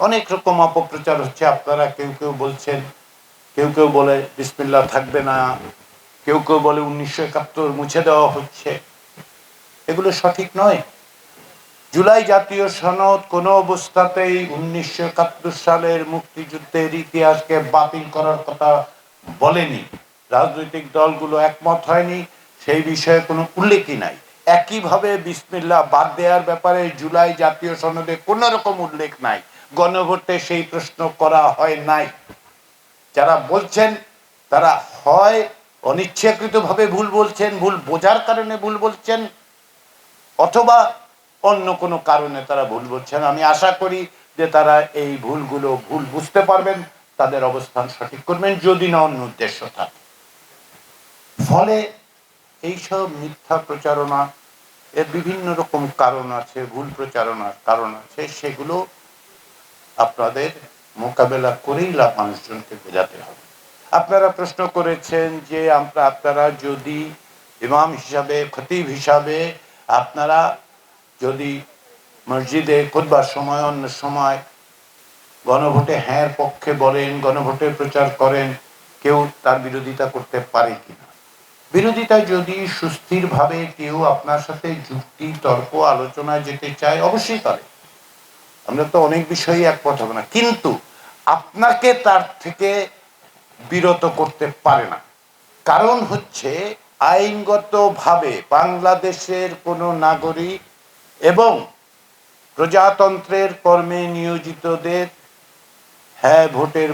অনেক রকম অপপ্রচার হচ্ছে। আপনারা কেউ কেউ বলছেন, কেউ কেউ বলে বিসমিল্লা থাকবে না, কেউ কেউ বলে উনিশশো একাত্তর মুছে দেওয়া হচ্ছে। এগুলো সঠিক নয়। জুলাই জাতীয় সনদ কোনো অবস্থাতেই উনিশশো একাত্তর সালের মুক্তিযুদ্ধের ইতিহাসকে বাতিল করার কথা বলেনি। রাজনৈতিক দলগুলো একমত হয়নি, সেই বিষয়ে কোনো উল্লেখই নাই। একইভাবে বিসমিল্লা বাদ দেওয়ার ব্যাপারে জুলাই জাতীয় সনদে কোনো রকম উল্লেখ নাই। গণভোটে সেই প্রশ্ন করা হয় নাই। যারা বলছেন, তারা হয়, অনিচ্ছাকৃতভাবে ভুল বলছেন, ভুল বোঝার কারণে ভুল বলছেন, অথবা অন্য কোনো কারণে তারা ভুল বলছেন। আমি আশা করি যে তারা এই ভুলগুলো ভুল বুঝতে পারবেন, তাদের অবস্থান সঠিক করবেন, যদি না অন্য উদ্দেশ্য থাকে। ফলে এইসব মিথ্যা প্রচারণা, এর বিভিন্ন রকম কারণ আছে, ভুল প্রচারণার কারণ আছে, সেগুলো আপনাদের মোকাবেলা করেই মানুষজনকে বোঝাতে হবে। আপনারা প্রশ্ন করেছেন যে আমরা, আপনারা যদি ইমাম হিসাবে, খতিব হিসাবে, আপনারা যদি মসজিদে খুদবার সময়, অন্য সময় গণভোটে হ্যাঁ পক্ষে বলেন, গণভোটে প্রচার করেন, কেউ তার বিরোধিতা করতে পারে কিনা? বিরোধিতা যদি সুস্থিরভাবে কেউ আপনার সাথে যুক্তি, তর্ক, আলোচনায় যেতে চায়, অবশ্যই পারে। আমরা তো অনেক বিষয়ে একমত হবে না। কিন্তু আপনাকে তার থেকে বিরত করতে পারে না। কারণ হচ্ছে আইনগতভাবে বাংলাদেশের কোনো নাগরিক এবং প্রজাতন্ত্রের কর্মে নিয়োজিতদের হ্যাঁ ভোটের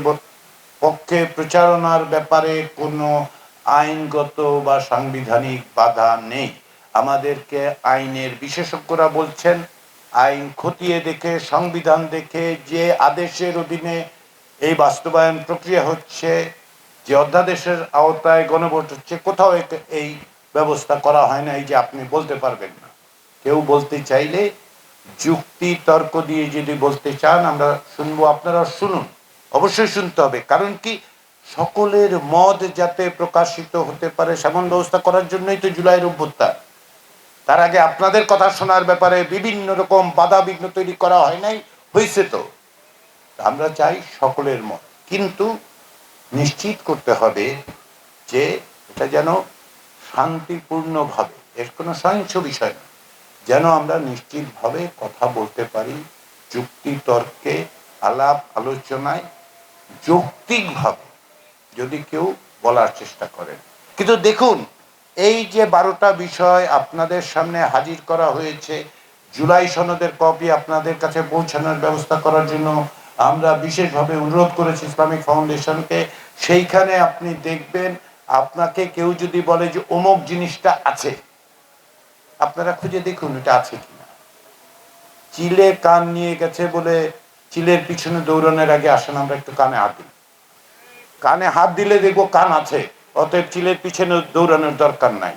পক্ষে প্রচারণার ব্যাপারে কোনো আইনগত বা সাংবিধানিক বাধা নেই। আমাদেরকে আইনের বিশেষজ্ঞরা বলছেন আইন খতিয়ে দেখে, সংবিধান দেখে যে আদেশের অধীনে এই বাস্তবায়ন প্রক্রিয়া হচ্ছে, যে অধ্যাদেশের আওতায় গণভোট হচ্ছে, কোথাও এই ব্যবস্থা করা হয় না এই যে আপনি বলতে পারবেন না। কেউ বলতে চাইলে যুক্তি তর্ক দিয়ে যদি বলতে চান, আমরা শুনব আপনারা শুনুন। অবশ্যই শুনতে হবে, কারণ কি সকলের মত যাতে প্রকাশিত হতে পারে সেমন ব্যবস্থা করার জন্যই তো জুলাইয়ের অভ্যুত্থান। তার আগে আপনাদের কথা শোনার ব্যাপারে বিভিন্ন রকম বাধা বিঘ্ন তৈরি করা হয় নাই হয়েছে তো। আমরা চাই সকলের মত। কিন্তু নিশ্চিত করতে হবে যে এটা যেন শান্তিপূর্ণভাবে, এর কোনো সহিংস বিষয় না, যেন আমরা নিশ্চিতভাবে কথা বলতে পারি যুক্তি তর্কে আলাপ, আলোচনায়, যৌক্তিকভাবে, যদি কেউ বলার চেষ্টা করেন। কিন্তু দেখুন এই যে বারোটা বিষয় আপনাদের সামনে হাজির করা হয়েছে, জুলাই সনদের কপি আপনাদের কাছে পৌঁছানোর ব্যবস্থা করার জন্য আমরা বিশেষভাবে অনুরোধ করেছি ইসলামিক ফাউন্ডেশনকে। সেইখানে আপনি দেখবেন, আপনাকে কেউ যদি বলে যে অমুক জিনিসটা আছে, আপনারা খুঁজে দেখুন এটা আছে কিনা। চিলে কান নিয়ে গেছে বলে চিলের পিছনে দৌড়ানোর আগে আসেন, আমরা একটু কানে হাত দিই। কানে হাত দিলে দেখব কান আছে। অতএব চিলের পিছনে দৌড়ানোর দরকার নাই।